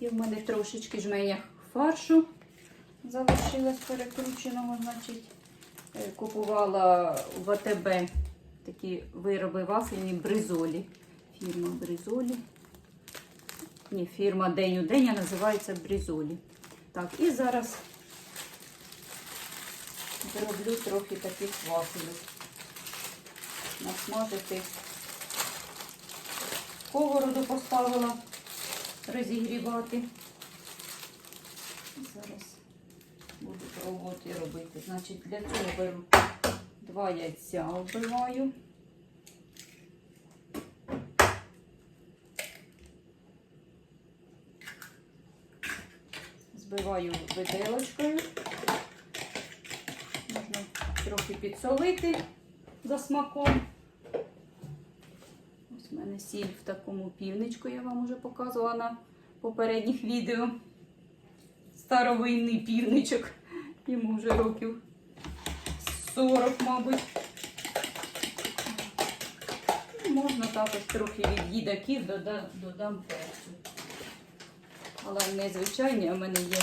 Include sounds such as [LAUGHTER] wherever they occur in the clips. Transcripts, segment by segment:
І в мене трошечки жменя фаршу залишилось перекрученого, значить. Е, Купувала в АТБ такі вироби вафельні бризолі. Фірма Бризолі. Ні, фірма День у день а називається Бризолі. Так, і зараз зроблю трохи таких вафелів. Насмажити. Сковороду поставила розігрівати. Зараз буду пробувати робити. Значить, для цього беру два яйця вбиваю. Збиваю виделочкою. Можна трохи підсолити за смаком. Ось в мене сіль в такому півничку, я вам вже показувала на попередніх відео. Старовинний півничок. Йому вже років 40, мабуть. Можна також трохи від їдаків дода- додам перцю. Але не звичайний, а в мене є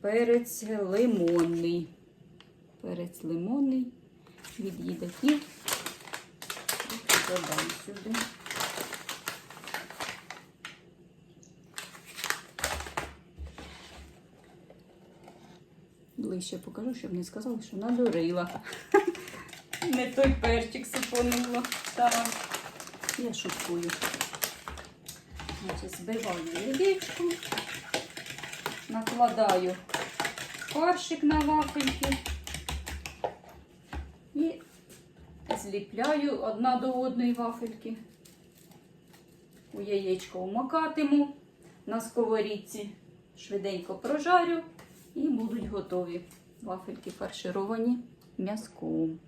перець лимонний. Перець лимонний від їдаків. Додам сюди. Ближче покажу, щоб не сказали, що надурила. [LAUGHS] Не той перчик сипонула. Так, я шуткую. Значить, збиваю яєчко, накладаю фаршик на вафельки і зліпляю одна до одної вафельки. У яєчко вмокатиму на сковорідці, швиденько прожарю і будуть готові. Вафельки фаршировані м'язком.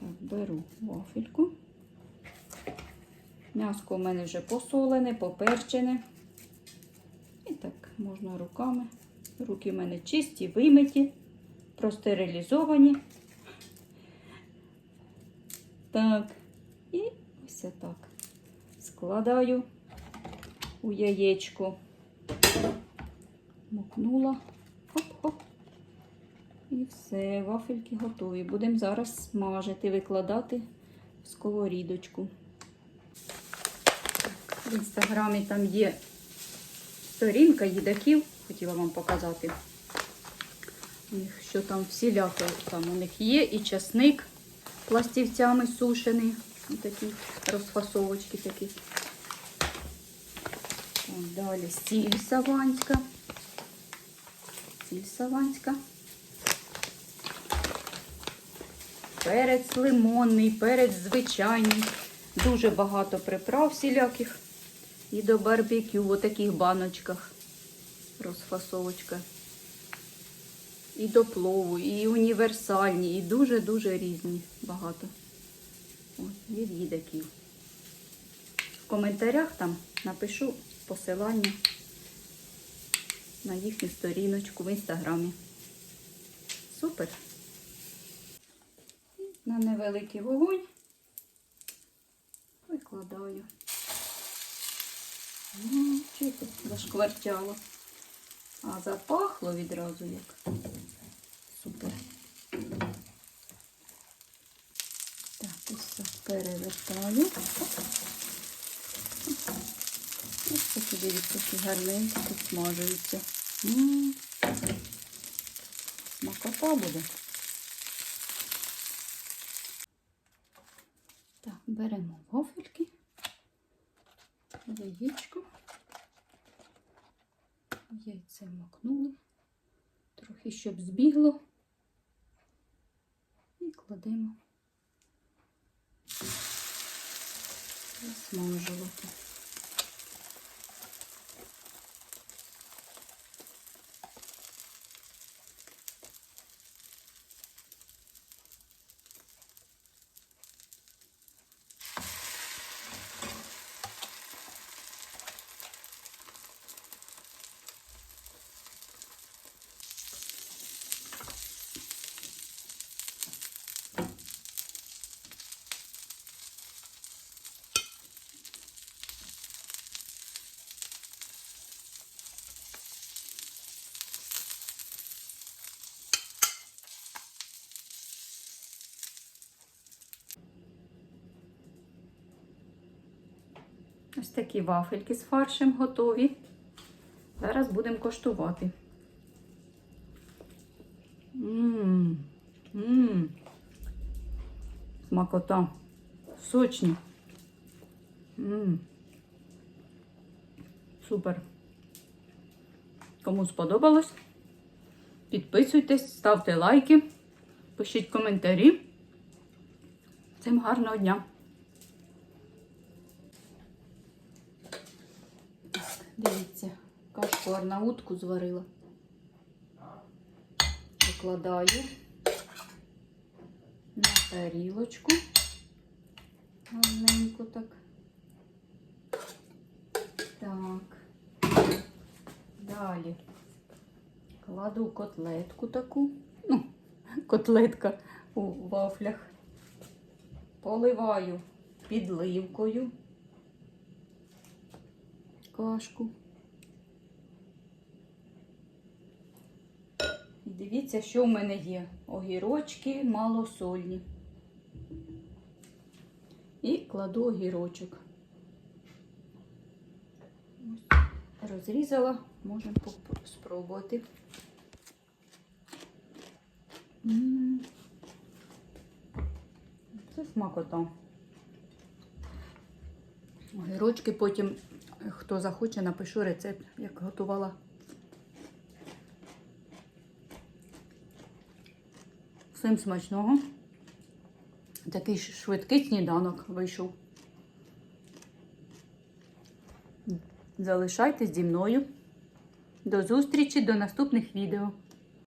Так, беру вафельку. М'яско у мене вже посолене, поперчене. І так можна руками. Руки в мене чисті, вимиті, простерилізовані. Так, і ось так. Складаю у яєчко. Мокнула. Хоп-хоп. І все, вафельки готові. Будемо зараз смажити, викладати в сковорідочку. В інстаграмі там є сторінка їдаків. Хотіла вам показати. Них що там всіляко там у них є і часник пластівцями сушений. Ось такі розфасовочки такі. Так, далі сіль саванська. Сіль саванська. Перець лимонний, перець звичайний. Дуже багато приправ всіляких. І до барбекю в таких баночках. Розфасовочка. І до плову, і універсальні, і дуже-дуже різні. Багато. Ось, від їдаків. В коментарях там напишу посилання на їхню сторіночку в інстаграмі. Супер! На невеликий вогонь викладаю. Ну, Чи тут зашквартяло? А запахло відразу як. Супер. Так, ось так перевертаю. Ось такі дивіться, такі гарненькі тут смажуються. Смакота буде. Так, беремо вафельки, яєчко, яйце макнули, трохи щоб збігло і кладемо засмажувати. Ось такі вафельки з фаршем готові. Зараз будемо коштувати. Мм. Мм. Смакота. Сочні. Мм. Супер. Кому сподобалось? Підписуйтесь, ставте лайки, пишіть коментарі. Всім гарного дня! Дивіться, кашку арнаутку зварила. Викладаю на тарілочку. Гарненько так. Так. Далі кладу котлетку таку. Ну, котлетка у вафлях. Поливаю підливкою кашку. І дивіться, що в мене є. Огірочки малосольні. І кладу огірочок. Ось Розрізала, можемо спробувати. Це смакота. Огірочки потім, хто захоче, напишу рецепт, як готувала. Всім смачного. Такий швидкий сніданок вийшов. Залишайтесь зі мною. До зустрічі до наступних відео.